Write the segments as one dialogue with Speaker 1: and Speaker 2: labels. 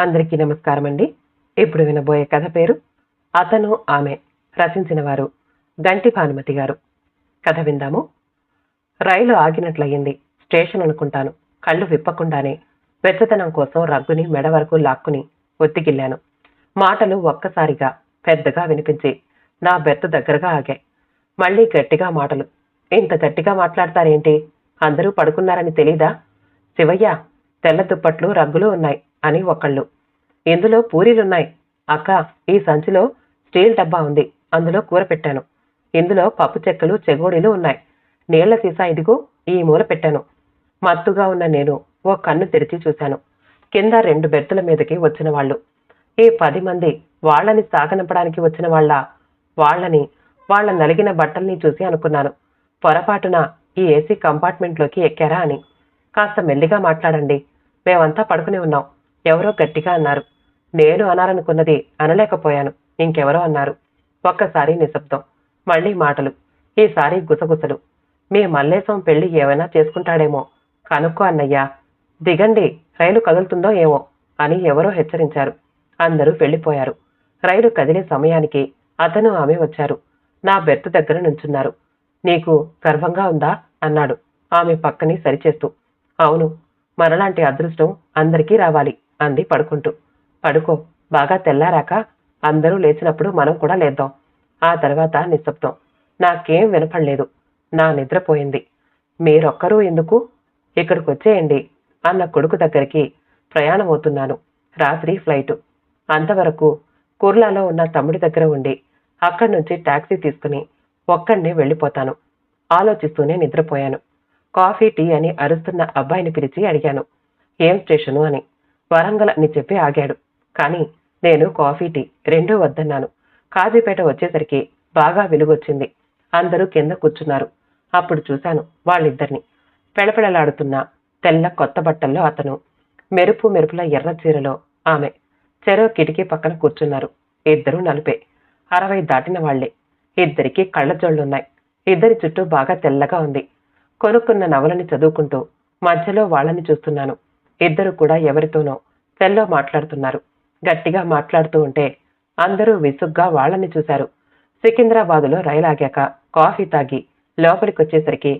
Speaker 1: అందరికీ నమస్కారం అండి ఇప్పుడు వినబోయే కథ పేరు అతను ఆమె రచించిన వారు గంటి భానుమతి గారు. కథ విందాము. రైలు ఆగినట్లయింది. స్టేషన్ అనుకుంటాను. కళ్ళు విప్పకుండానే వెచ్చదనం కోసం రగ్గుని మెడ వరకు లాక్కుని ఒత్తిగిల్లాను మాటలు ఒక్కసారిగా పెద్దగా వినిపించి నా బెత్త దగ్గరగా ఆగాయి. మళ్ళీ గట్టిగా మాటలు. ఇంత గట్టిగా మాట్లాడతారేంటి? అందరూ పడుకున్నారని తెలీదా? శివయ్య తెల్ల దుప్పట్లు రగ్గులు ఉన్నాయి. అని ఒకళ్ళు. ఇందులో పూరీలున్నాయి. అక్క ఈ సంచిలో స్టీల్ డబ్బా ఉంది. అందులో కూర పెట్టాను. ఇందులో పప్పు చెక్కలు చెగోడీలు ఉన్నాయి. నీళ్ళ సీసా ఇదిగో ఈ మూల పెట్టాను. మత్తుగా ఉన్న నేను ఓ కన్ను తెరిచి చూశాను. కింద రెండు బెర్తుల మీదకి వచ్చిన వాళ్ళు. ఈ పది మంది వాళ్ళని సాగనంపడానికి వచ్చిన వాళ్ళ వాళ్ళని వాళ్ళ నలిగిన బట్టల్ని చూసి అనుకున్నాను. పొరపాటున ఈ ఏసీ కంపార్ట్మెంట్లోకి ఎక్కారా అని. కాస్త మెల్లిగా మాట్లాడండి. మేమంతా పడుకుని ఉన్నాం. ఎవరో గట్టిగా అన్నారు. నేను అనాలనుకున్నది అనలేకపోయాను. ఇంకెవరో అన్నారు. ఒక్కసారి నిశ్శబ్దం. మళ్ళీ మాటలు. ఈసారి గుసగుసలు. మీ మల్లేశం పెళ్ళి ఏమైనా చేసుకుంటాడేమో. కనుక్కో అన్నయ్యా. దిగండి. రైలు కదులుతుందో ఏమో అని ఎవరో హెచ్చరించారు. అందరూ వెళ్ళిపోయారు. రైలు కదిలే సమయానికి అతను ఆమె వచ్చారు. నా బెర్త్ దగ్గర నుంచున్నారు. నీకు గర్వంగా ఉందా? అన్నాడు. ఆమె పక్కని సరిచేస్తూ. అవును. మనలాంటి అదృష్టం అందరికీ రావాలి. అంది పడుకుంటూ. పడుకో బాగా తెల్లారాక అందరూ లేచినప్పుడు మనం కూడా లేద్దాం. ఆ తర్వాత నిశ్శబ్దం. నాకేం వినపడలేదు. నా నిద్రపోయింది మీరొక్కరూ ఎందుకు? ఇక్కడికి వచ్చేయండి అన్న కొడుకు దగ్గరికి ప్రయాణం అవుతున్నాను. రాత్రి ఫ్లైటు. అంతవరకు కుర్లాలో ఉన్న తమ్ముడి దగ్గర ఉండి అక్కడి నుంచి ట్యాక్సీ తీసుకుని ఒక్కడిని వెళ్ళిపోతాను. ఆలోచిస్తూనే నిద్రపోయాను. కాఫీ టీ అని అరుస్తున్న అబ్బాయిని పిలిచి అడిగాను. ఏం స్టేషను అని. వరంగల్ అని చెప్పి ఆగాడు. కానీ నేను కాఫీ టీ రెండూ వద్దన్నాను. కాజీపేట వచ్చేసరికి బాగా వెలుగొచ్చింది అందరూ కింద కూర్చున్నారు. అప్పుడు చూశాను వాళ్ళిద్దరిని. పెళపెళలాడుతున్న తెల్ల కొత్త బట్టల్లో అతను మెరుపు మెరుపుల ఎర్ర చీరలో ఆమె చెరో కిటికీ పక్కన కూర్చున్నారు. ఇద్దరూ నలుపే. అరవై దాటిన వాళ్ళే ఇద్దరికీ కళ్ళజోళ్ళున్నాయి ఇద్దరి చుట్టూ బాగా తెల్లగా ఉంది. కొనుక్కున్న నవలని చదువుకుంటూ మధ్యలో వాళ్ళని చూస్తున్నాను. ఇద్దరు కూడా ఎవరితోనో సెల్లో మాట్లాడుతున్నారు. గట్టిగా మాట్లాడుతూ ఉంటే అందరూ విసుగ్గా వాళ్ళని చూశారు. సికింద్రాబాదులో రైలాగాక కాఫీ తాగి లోపలికొచ్చేసరికి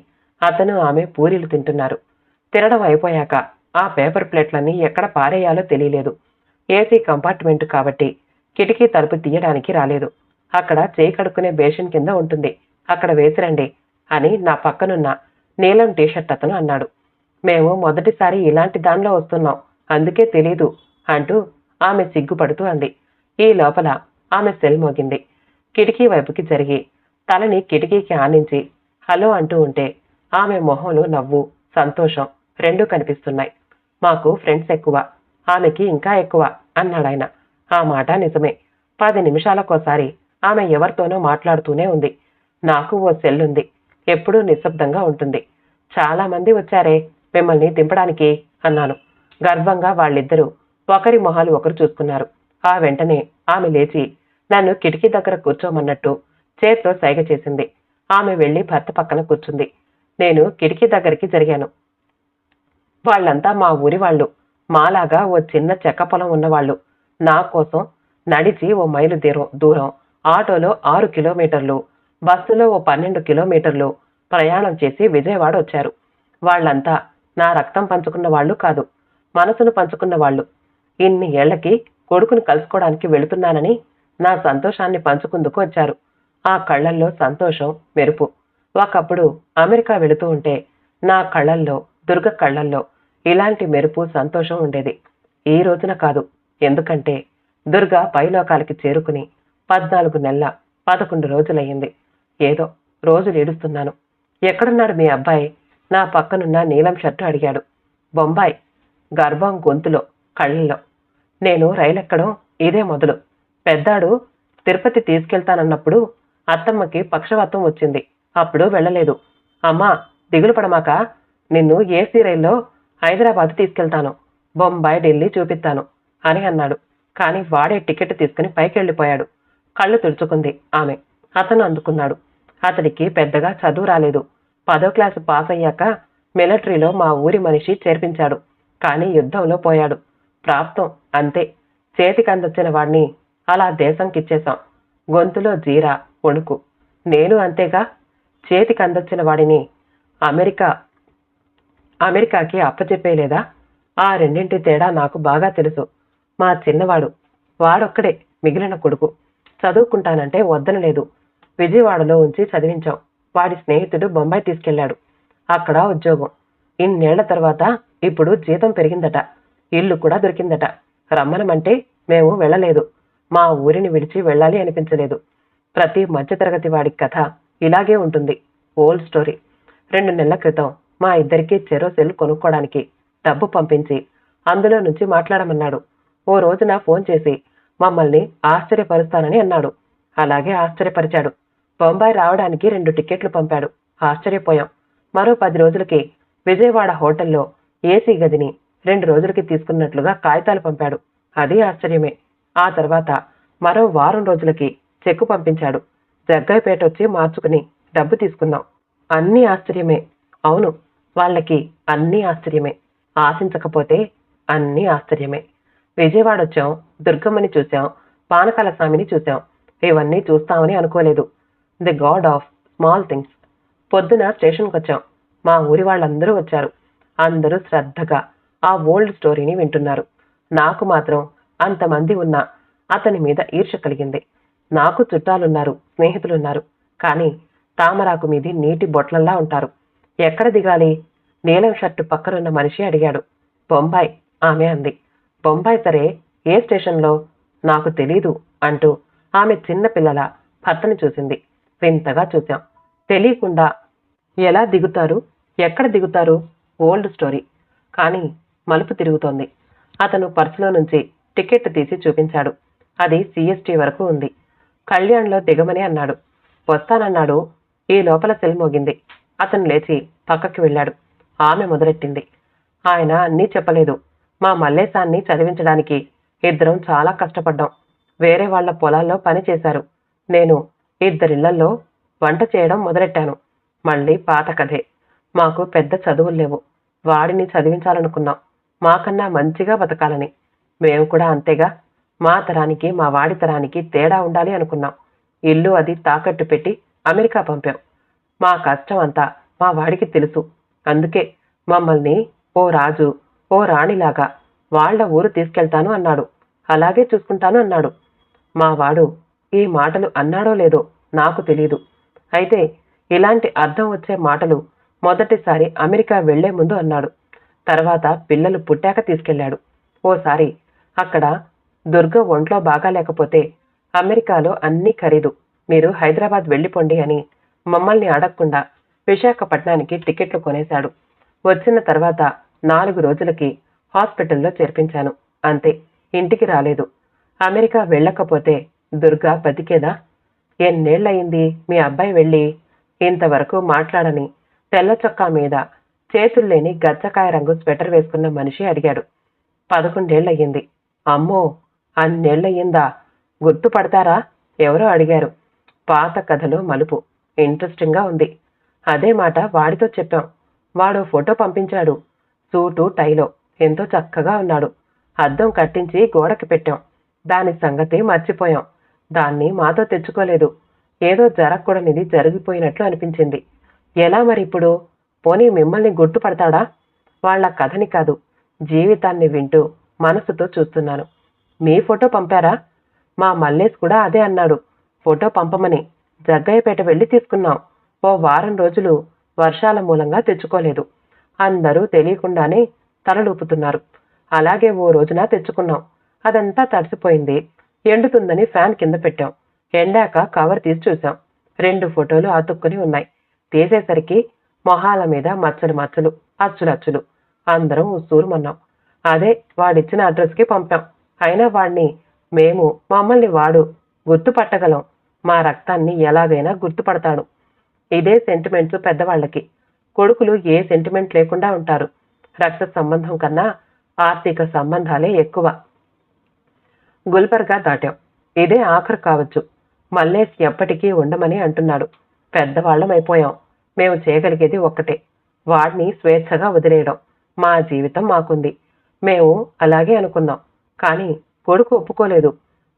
Speaker 1: అతను ఆమె పూరీలు తింటున్నారు. తినడం అయిపోయాక ఆ పేపర్ ప్లేట్లన్నీ ఎక్కడ పారేయాలో తెలియలేదు. ఏసీ కంపార్ట్మెంట్ కాబట్టి కిటికీ తలుపు తీయడానికి రాలేదు. అక్కడ చేయి కడుక్కునే బేషన్ కింద ఉంటుంది. అక్కడ వేసిరండి అని నా పక్కనున్న నీలం టీషర్ట్ అతను అన్నాడు. మేము మొదటిసారి ఇలాంటి దానిలో వస్తున్నాం. అందుకే తెలీదు అంటూ ఆమె సిగ్గుపడుతూ అంది. ఈ లోపల ఆమె సెల్ మోగింది. కిటికీ వైపుకి జరిగి తలని కిటికీకి ఆనించి హలో అంటూ ఉంటే ఆమె మొహంలో నవ్వు సంతోషం రెండూ కనిపిస్తున్నాయి. మాకు ఫ్రెండ్స్ ఎక్కువ ఆమెకి ఇంకా ఎక్కువ అన్నాడాయన ఆ మాట నిజమే. పది నిమిషాలకోసారి ఆమె ఎవరితోనో మాట్లాడుతూనే ఉంది. నాకు ఓ సెల్ ఉంది. ఎప్పుడూ నిశ్శబ్దంగా ఉంటుంది. చాలామంది వచ్చారే. మిమ్మల్ని దింపడానికి అన్నాను. గర్వంగా వాళ్ళిద్దరూ ఒకరి మొహాలు ఒకరు చూసుకున్నారు. ఆ వెంటనే ఆమె లేచి నన్ను కిటికీ దగ్గర కూర్చోమన్నట్టు చేత్తో సైగ చేసింది. ఆమె వెళ్ళి భర్త పక్కన కూర్చుంది. నేను కిటికీ దగ్గరికి జరిగాను. వాళ్ళంతా మా ఊరి వాళ్ళు. మాలాగా ఓ చిన్న చెక్క పొలం ఉన్నవాళ్ళు. నా కోసం నడిచి ఓ మైలు దూరం దూరం ఆటోలో ఆరు కిలోమీటర్లు బస్సులో ఓ పన్నెండు కిలోమీటర్లు ప్రయాణం చేసి విజయవాడ వచ్చారు. వాళ్ళంతా నా రక్తం పంచుకున్న వాళ్ళు కాదు. మనసును పంచుకున్న వాళ్ళు. ఇన్ని ఏళ్ళకి కొడుకుని కలుసుకోవడానికి వెళుతున్నానని నా సంతోషాన్ని పంచుకుందుకు వచ్చారు. ఆ కళ్ళల్లో సంతోషం మెరుపు. ఒకప్పుడు అమెరికా వెళుతూ ఉంటే నా కళ్ళల్లో దుర్గ కళ్ళల్లో ఇలాంటి మెరుపు సంతోషం ఉండేది. ఈ రోజున కాదు. ఎందుకంటే దుర్గ పైలోకాలకి చేరుకుని పద్నాలుగు నెలల పదకొండు రోజులయ్యింది. ఏదో రోజులు ఏడుస్తున్నాను. ఎక్కడున్నాడు మీ అబ్బాయి? నా పక్కనున్న నీలం షర్టు అడిగాడు. బొంబాయి గర్భం గొంతులో కళ్ళల్లో నేను రైలెక్కడం ఇదే మొదలు. పెద్దాడు తిరుపతి తీసుకెళ్తానన్నప్పుడు అత్తమ్మకి పక్షవాతం వచ్చింది. అప్పుడు వెళ్ళలేదు. అమ్మా దిగులు పడమాక నిన్ను ఏసీ రైల్లో హైదరాబాద్ తీసుకెళ్తాను. బొంబాయి ఢిల్లీ చూపిస్తాను అని అన్నాడు. కానీ వాడే టికెట్ తీసుకుని పైకి వెళ్ళిపోయాడు కళ్ళు తుడుచుకుంది ఆమె. అతను అందుకున్నాడు. అతడికి పెద్దగా చదువు రాలేదు. పదో క్లాసు పాస్ అయ్యాక మిలిటరీలో మా ఊరి మనిషి చేర్పించాడు. కానీ యుద్ధంలో పోయాడు. ప్రాప్తం అంతే. చేతికి అందొచ్చిన వాడిని అలా దేశంకిచ్చేశాం. గొంతులో జీరా వణుకు నేను అంతేగా? చేతికి అందొచ్చిన వాడిని అమెరికా అమెరికాకి అప్పచెప్పేలేదా ఆ రెండింటి తేడా నాకు బాగా తెలుసు. మా చిన్నవాడు వాడొక్కడే మిగిలిన కొడుకు. చదువుకుంటానంటే వద్దనలేదు. విజయవాడలో ఉంచి చదివించాం. వాడి స్నేహితుడు బొంబాయి తీసుకెళ్ళాడు అక్కడ ఉద్యోగం. ఇన్నేళ్ళ తర్వాత ఇప్పుడు జీతం పెరిగిందట. ఇల్లు కూడా దొరికిందట. రమ్మనమంటే మేము వెళ్ళలేదు. మా ఊరిని విడిచి వెళ్ళాలి అనిపించలేదు. ప్రతి మధ్యతరగతి వాడి కథ ఇలాగే ఉంటుంది. Old story. రెండు నెలల క్రితం మా ఇద్దరికి చెరో సెల్ కొనుక్కోవడానికి డబ్బు పంపించి అందులో నుంచి మాట్లాడమన్నాడు. ఓ రోజున ఫోన్ చేసి మమ్మల్ని ఆశ్చర్యపరుస్తానని అన్నాడు. అలాగే ఆశ్చర్యపరిచాడు. బొంబాయి రావడానికి రెండు టికెట్లు పంపాడు. ఆశ్చర్యపోయాం. మరో పది రోజులకి విజయవాడ హోటల్లో ఏసీ గదిని రెండు రోజులకి తీసుకున్నట్లుగా కాగితాలు పంపాడు. అది ఆశ్చర్యమే. ఆ తర్వాత మరో వారం రోజులకి చెక్కు పంపించాడు. జగ్గయ్యపేట వచ్చి మార్చుకుని డబ్బు తీసుకున్నాం. అన్నీ ఆశ్చర్యమే. అవును వాళ్ళకి అన్నీ ఆశ్చర్యమే. ఆశించకపోతే అన్నీ ఆశ్చర్యమే. విజయవాడ వచ్చాం దుర్గమ్మని చూసాం పానకాల స్వామిని చూసాం ఇవన్నీ చూస్తామని అనుకోలేదు. The God of small things. పొద్దున స్టేషన్కి వచ్చాం. మా ఊరి వాళ్ళందరూ వచ్చారు. అందరూ శ్రద్ధగా ఆ ఓల్డ్ స్టోరీని వింటున్నారు. నాకు మాత్రం అంతమంది ఉన్నా అతని మీద ఈర్ష కలిగింది. నాకు చుట్టాలున్నారు స్నేహితులున్నారు. కానీ తామరాకు మీది నీటి బొట్లల్లా ఉంటారు. ఎక్కడ దిగాలి? నీలం షర్టు పక్కనున్న మనిషి అడిగాడు. బొంబాయి ఆమె అంది. బొంబాయి సరే ఏ స్టేషన్లో? నాకు తెలీదు అంటూ ఆమె చిన్న పిల్లల భర్తని చూసింది. వింతగా చూసాం తెలియకుండా ఎలా దిగుతారు? ఎక్కడ దిగుతారు? Old story. కానీ మలుపు తిరుగుతోంది. అతను పర్సులో నుంచి టికెట్ తీసి చూపించాడు. అది సిఎస్టీ వరకు ఉంది. కళ్యాణ్లో దిగమని అన్నాడు. వస్తానన్నాడు. ఈ లోపల సెల్ మోగింది. అతను లేచి పక్కకి వెళ్ళాడు. ఆమె మొదలెట్టింది. ఆయన అన్నీ చెప్పలేదు. మా మల్లేశాన్ని చదివించడానికి ఇద్దరం చాలా కష్టపడ్డాం. వేరే వాళ్ళ పొలాల్లో పని చేశారు. నేను ఇద్దరిళ్ళలో వంట చేయడం మొదలెట్టాను. మళ్ళీ పాత కథే. మాకు పెద్ద చదువులు లేవు. వాడిని చదివించాలనుకున్నాం. మాకన్నా మంచిగా బతకాలని. మేము కూడా అంతేగా. మా తరానికి మా వాడి తరానికి తేడా ఉండాలి అనుకున్నాం. ఇల్లు అది తాకట్టు పెట్టి అమెరికా పంపాం. మా కష్టం అంతా మా వాడికి తెలుసు. అందుకే మమ్మల్ని ఓ రాజు ఓ రాణిలాగా వాళ్ళ ఊరు తీసుకెళ్తాను అన్నాడు. అలాగే చూసుకుంటాను అన్నాడు. మా వాడు ఈ మాటలు అన్నాడో లేదో నాకు తెలియదు అయితే ఇలాంటి అర్థం వచ్చే మాటలు మొదటిసారి అమెరికా వెళ్ళే ముందు అన్నాడు. తర్వాత పిల్లలు పుట్టాక తీసుకెళ్ళాడు ఓసారి అక్కడ దుర్గ ఒంట్లో బాగాలేకపోతే అమెరికాలో అన్నీ ఖరీదు. మీరు హైదరాబాద్ వెళ్ళిపోండి అని మమ్మల్ని అడగకుండా విశాఖపట్నానికి టికెట్లు కొనేశాడు. వచ్చిన తర్వాత నాలుగు రోజులకి హాస్పిటల్లో చేర్పించాను. అంతే ఇంటికి రాలేదు. అమెరికా వెళ్ళకపోతే దుర్గా బతికేదా? ఎన్నేళ్ళయింది మీ అబ్బాయి వెళ్ళి? ఇంతవరకు మాట్లాడని తెల్ల చొక్కా మీద చేతుల్లేని గచ్చకాయ రంగు స్వెటర్ వేసుకున్న మనిషి అడిగాడు. పదకొండేళ్ళయ్యింది అమ్మో అన్నేళ్ళయ్యిందా గుర్తుపడతారా? ఎవరో అడిగారు. పాత కథలో మలుపు. ఇంట్రెస్టింగ్గా ఉంది. అదే మాట వాడితో చెప్పాం. వాడు ఫోటో పంపించాడు. సూటు టైలో. ఎంతో చక్కగా ఉన్నాడు. అద్దం కట్టించి గోడకి పెట్టాం. దాని సంగతి మర్చిపోయాం. దాన్ని మాతో తెచ్చుకోలేదు. ఏదో జరగకూడనిది జరిగిపోయినట్లు అనిపించింది. ఎలా మరి ఇప్పుడు? పోనీ మిమ్మల్ని గుర్తుపడతాడా? వాళ్ళ కథని కాదు జీవితాన్ని వింటూ మనసుతో చూస్తున్నాను. మీ ఫోటో పంపారా? మా మల్లేష్ కూడా అదే అన్నాడు. ఫోటో పంపమని జగ్గయ్యపేట వెళ్ళి తీసుకున్నాం. ఓ వారం రోజులు వర్షాల మూలంగా తెచ్చుకోలేదు. అందరూ తెలియకుండానే తలలూపుతున్నారు. అలాగే ఓ రోజున తెచ్చుకున్నాం. అదంతా తడిసిపోయింది. ఎండుతుందని ఫ్యాన్ కింద పెట్టాం. ఎండాక కవర్ తీసి చూసాం రెండు ఫోటోలు అతుక్కుని ఉన్నాయి. తీసేసరికి మొహాల మీద మచ్చలు మచ్చలు అచ్చులు అచ్చులు అందరం ఉసూరుమన్నాం అదే వాడిచ్చిన అడ్రస్కి పంపాం. అయినా వాడిని మేము మమ్మల్ని వాడు గుర్తుపట్టగలం. మా రక్తాన్ని ఎలాగైనా గుర్తుపడతాడు. ఇదే సెంటిమెంట్స్ పెద్దవాళ్ళకి. కొడుకులు ఏ సెంటిమెంట్ లేకుండా ఉంటారు. రక్త సంబంధం కన్నా ఆర్థిక సంబంధాలే ఎక్కువ. గుల్బర్గా దాటాం. ఇదే ఆఖరు కావచ్చు. మల్లేష్ ఎప్పటికీ ఉండమని అంటున్నాడు. పెద్దవాళ్ళమైపోయాం. మేము చేయగలిగేది ఒక్కటే. వాడిని స్వేచ్ఛగా వదిలేయడం. మా జీవితం మాకుంది. మేము అలాగే అనుకున్నాం. కానీ కొడుకు ఒప్పుకోలేదు.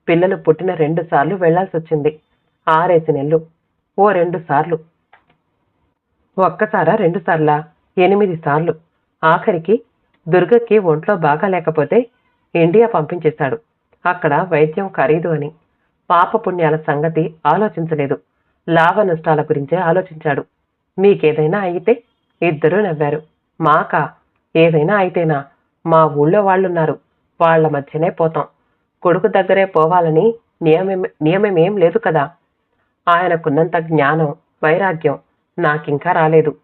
Speaker 1: పిల్లలు పుట్టిన రెండు సార్లు వెళ్ళాల్సి వచ్చింది ఆరేసి నెలలు. ఓ రెండు సార్లు. ఒక్కసారా రెండు సార్లా? ఎనిమిది సార్లు. ఆఖరికి దుర్గకి ఒంట్లో బాగా లేకపోతే ఇండియా పంపించేశాడు. అక్కడ వైద్యం ఖరీదు అని. పాప పుణ్యాల సంగతి ఆలోచించలేదు. లాభ నష్టాల గురించే ఆలోచించాడు. మీకేదైనా అయితే ఇద్దరూ నవ్వారు. మాకా? ఏదైనా అయితేనా? మా ఊళ్ళో వాళ్ళున్నారు. వాళ్ళ మధ్యనే పోతాం. కొడుకు దగ్గరే పోవాలని నియమం నియమమేం లేదు కదా. ఆయనకున్నంత జ్ఞానం వైరాగ్యం నాకింకా రాలేదు.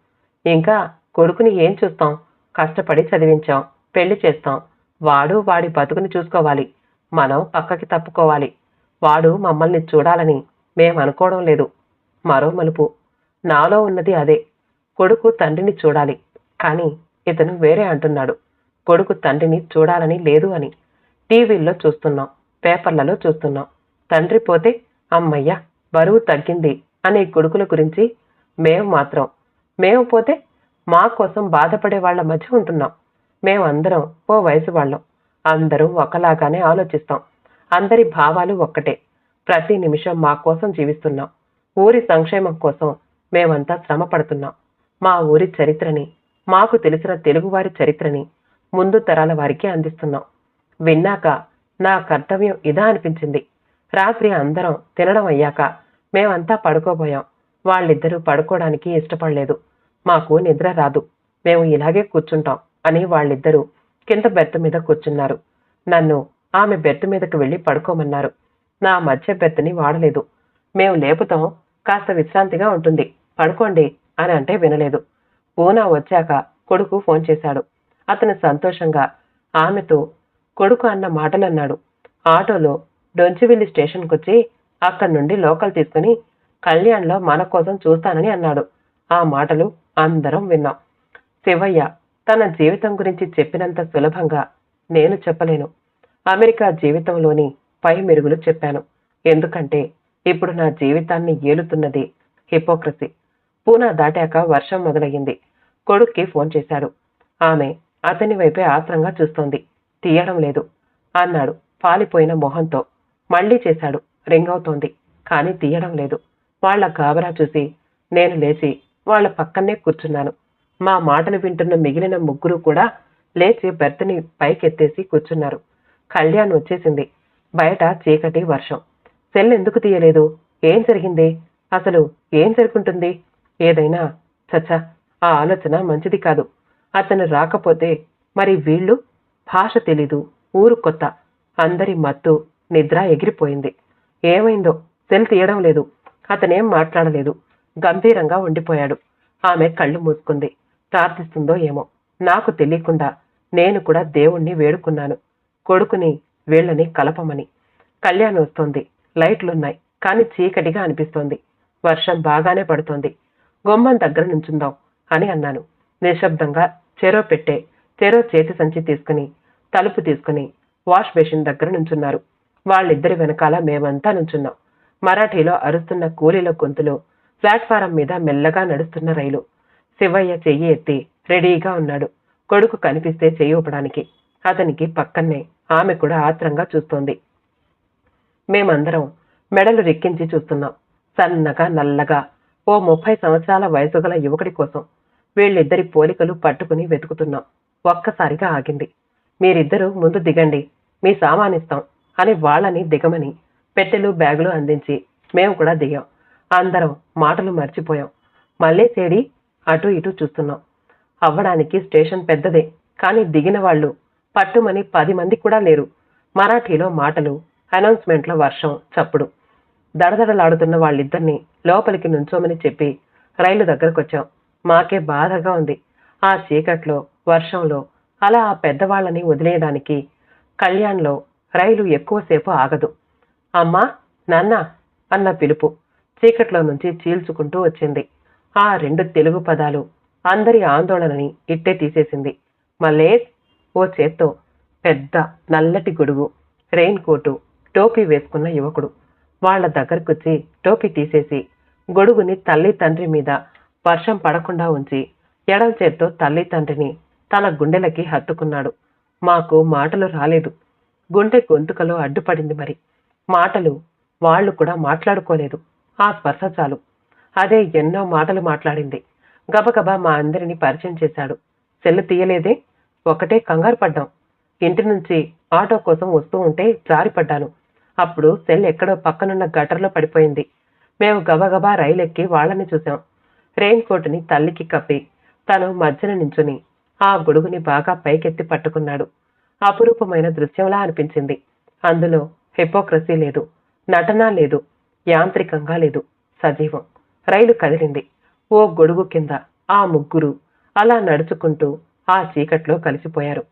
Speaker 1: ఇంకా కొడుకుని ఏం చూస్తాం? కష్టపడి చదివించాం. పెళ్ళి చేస్తాం. వాడు వాడి బతుకుని చూసుకోవాలి. మనం పక్కకి తప్పుకోవాలి. వాడు మమ్మల్ని చూడాలని మేమనుకోవడం లేదు. మరో మలుపు. నాలో ఉన్నది అదే. కొడుకు తండ్రిని చూడాలి. కానీ ఇతను వేరే అంటున్నాడు. కొడుకు తండ్రిని చూడాలని లేదు అని. టీవీల్లో చూస్తున్నాం. పేపర్లలో చూస్తున్నాం. తండ్రి పోతే అమ్మయ్య బరువు తగ్గింది అనే కొడుకుల గురించి మేము మాత్రం. మేము పోతే మా కోసం బాధపడే వాళ్ళ మధ్య ఉంటున్నాం. మేమందరం ఓ వయసు వాళ్ళం. అందరూ ఒకలాగానే ఆలోచిస్తాం. అందరి భావాలు ఒక్కటే. ప్రతి నిమిషం మా కోసం జీవిస్తున్నాం. ఊరి సంక్షేమం కోసం మేమంతా శ్రమ పడుతున్నాం మా ఊరి చరిత్రని మాకు తెలిసిన తెలుగువారి చరిత్రని ముందు తరాల వారికి అందిస్తున్నాం. విన్నాక నా కర్తవ్యం ఇదా అనిపించింది. రాత్రి అందరం తినడం అయ్యాక మేమంతా పడుకోబోయాం. వాళ్ళిద్దరూ పడుకోవడానికి ఇష్టపడలేదు. మాకు నిద్ర రాదు. మేము ఇలాగే కూర్చుంటాం అని వాళ్ళిద్దరూ కింద బెర్త్ మీద కూర్చున్నారు. నన్ను ఆమె బెర్త్ మీదకు వెళ్ళి పడుకోమన్నారు. నా మధ్య బెర్త్ని వాడలేదు. మేము లేపుతాం కాస్త విశ్రాంతిగా ఉంటుంది. పడుకోండి అని అంటే వినలేదు. పూనా వచ్చాక కొడుకు ఫోన్ చేశాడు. అతను సంతోషంగా ఆమెతో కొడుకు అన్న మాటలన్నాడు. ఆటోలో డొంచివిల్లి స్టేషన్కి వచ్చి అక్కడి నుండి లోకల్ తీసుకుని కళ్యాణ్లో మన కోసం చూస్తానని అన్నాడు. ఆ మాటలు అందరం విన్నాం. శివయ్య తన జీవితం గురించి చెప్పినంత సులభంగా నేను చెప్పలేను. అమెరికా జీవితంలోని పై మెరుగులు చెప్పాను. ఎందుకంటే ఇప్పుడు నా జీవితాన్ని ఏలుతున్నది హిపోక్రసీ. పూనా దాటాక వర్షం మొదలయ్యింది. కొడుక్కి ఫోన్ చేశాడు. ఆమె అతని వైపే ఆత్రంగా చూస్తోంది. తీయడం లేదు. అన్నాడు. పాలిపోయిన మొహంతో. మళ్ళీ చేశాడు. రింగ్ అవుతోంది. కానీ తీయడం లేదు. వాళ్ళ గాబరా చూసి నేను లేచి వాళ్ళ పక్కనే కూర్చున్నాను. మా మాటలు వింటున్న మిగిలిన ముగ్గురు కూడా లేచి బెర్త్ని పైకెత్తేసి కూర్చున్నారు. కళ్యాణ్ వచ్చేసింది. బయట చీకటి వర్షం. సెల్ ఎందుకు తీయలేదు? ఏం జరిగింది? అసలు ఏం జరుగుంటుంది? ఏదైనా? చచ్చా ఆ ఆలోచన మంచిది కాదు. అతను రాకపోతే మరి వీళ్ళు? భాష తెలీదు. ఊరు కొత్త. అందరి మత్తు నిద్ర ఎగిరిపోయింది. ఏమైందో? సెల్ తీయడం లేదు. అతనేం మాట్లాడలేదు. గంభీరంగా ఉండిపోయాడు. ఆమె కళ్ళు మూసుకుంది. ప్రార్థిస్తుందో ఏమో. నాకు తెలియకుండా నేను కూడా దేవుణ్ణి వేడుకున్నాను. కొడుకుని వీళ్ళని కలపమని. కళ్యాణ్ వస్తోంది. లైట్లున్నాయి. కానీ చీకటిగా అనిపిస్తోంది. వర్షం బాగానే పడుతోంది. గుమ్మం దగ్గర నుంచుందాం అని అన్నాను. నిశ్శబ్దంగా చెరో పెట్టే చెరో చేతి సంచి తీసుకుని తలుపు తీసుకుని వాష్ బేసిన్ దగ్గర నుంచున్నారు. వాళ్ళిద్దరి వెనకాల మేమంతా నుంచున్నాం. మరాఠీలో అరుస్తున్న కూలీల గొంతులు ప్లాట్ఫారం మీద మెల్లగా నడుస్తున్న రైలు. శివయ్య చెయ్యి ఎత్తి రెడీగా ఉన్నాడు. కొడుకు కనిపిస్తే చెయ్యి ఊపడానికి. అతనికి పక్కనే ఆమె కూడా ఆత్రంగా చూస్తోంది. మేమందరం మెడలు రెక్కించి చూస్తున్నాం. సన్నగా నల్లగా ఓ ముప్పై సంవత్సరాల వయసు గల యువకుడి కోసం వీళ్ళిద్దరి పోలికలు పట్టుకుని వెతుకుతున్నాం. ఒక్కసారిగా ఆగింది. మీరిద్దరూ ముందు దిగండి. మీ సామానిస్తాం అని వాళ్ళని దిగమని పెట్టెలు బ్యాగులు అందించి మేము కూడా దిగాం. అందరం మాటలు మర్చిపోయాం. మళ్ళీ సేడి అటు ఇటు చూస్తున్నాం. అవ్వడానికి స్టేషన్ పెద్దదే కానీ దిగిన వాళ్ళు పట్టుమని పది మంది కూడా లేరు. మరాఠీలో మాటలు అనౌన్స్మెంట్ల వర్షం చప్పుడు. దడదడలాడుతున్న వాళ్ళిద్దరిని లోపలికి నుంచోమని చెప్పి రైలు దగ్గరకొచ్చాం. మాకే బాధగా ఉంది. ఆ చీకట్లో వర్షంలో అలా ఆ పెద్దవాళ్ళని వదిలేయడానికి కళ్యాణ్లో రైలు ఎక్కువసేపు ఆగదు. అమ్మా నాన్న అన్న పిలుపు చీకట్లో నుంచి చీల్చుకుంటూ వచ్చింది. ఆ రెండు తెలుగు పదాలు అందరి ఆందోళనని ఇట్టే తీసేసింది. మల్లేష్ ఓ చేత్తో పెద్ద నల్లటి గొడుగు రెయిన్ కోటు టోపీ వేసుకున్న యువకుడు. వాళ్ళ దగ్గరకొచ్చి టోపీ తీసేసి గొడుగుని తల్లి తండ్రి మీద వర్షం పడకుండా ఉంచి ఎడం చేత్తో తల్లి తండ్రిని తన గుండెలకి హత్తుకున్నాడు. మాకు మాటలు రాలేదు. గుండె గొంతుకలో అడ్డుపడింది మరి. మాటలు వాళ్ళు కూడా మాట్లాడుకోలేదు. ఆ స్పర్శ చాలు. అదే ఎన్నో మాటలు మాట్లాడింది. గబగబా మా అందరిని పరిచయం చేశాడు. సెల్లు తీయలేదే? ఒకటే కంగారు పడ్డాం. ఇంటి నుంచి ఆటో కోసం వస్తూ ఉంటే జారిపడ్డాను అప్పుడు సెల్ ఎక్కడో పక్కనున్న గటర్లో పడిపోయింది. మేము గబగబా రైలు ఎక్కి వాళ్ళని చూసాం రెయిన్ కోట్ని తల్లికి కప్పి తను మధ్యన నించుని ఆ గొడుగుని బాగా పైకెత్తి పట్టుకున్నాడు. అపురూపమైన దృశ్యంలా అనిపించింది. అందులో హిపోక్రసీ లేదు నటన లేదు యాంత్రికంగా లేదు సజీవం. రైలు కదిలింది. ఓ గొడుగు కింద ఆ ముగ్గురు అలా నడుచుకుంటూ ఆ చీకట్లో కలిసిపోయారు.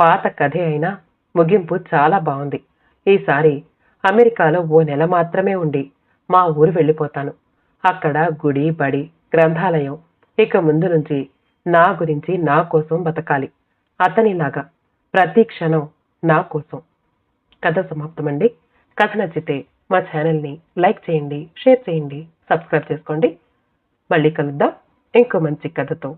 Speaker 1: పాత కథే అయినా ముగింపు చాలా బాగుంది ఈసారి అమెరికాలో ఓ నెల మాత్రమే ఉండి మా ఊరు వెళ్ళిపోతాను. అక్కడ గుడి బడి గ్రంథాలయం. ఇక ముందు నుంచి నా గురించి నా కోసం బతకాలి. అతనిలాగా ప్రతి క్షణం నా కోసం. కథ సమాప్తమండి. కథ నచ్చితే మా ఛానల్ని లైక్ చేయండి షేర్ చేయండి సబ్స్క్రైబ్ చేసుకోండి. మళ్ళీ కలుద్దాం. ఇంకో మంచి కథతో.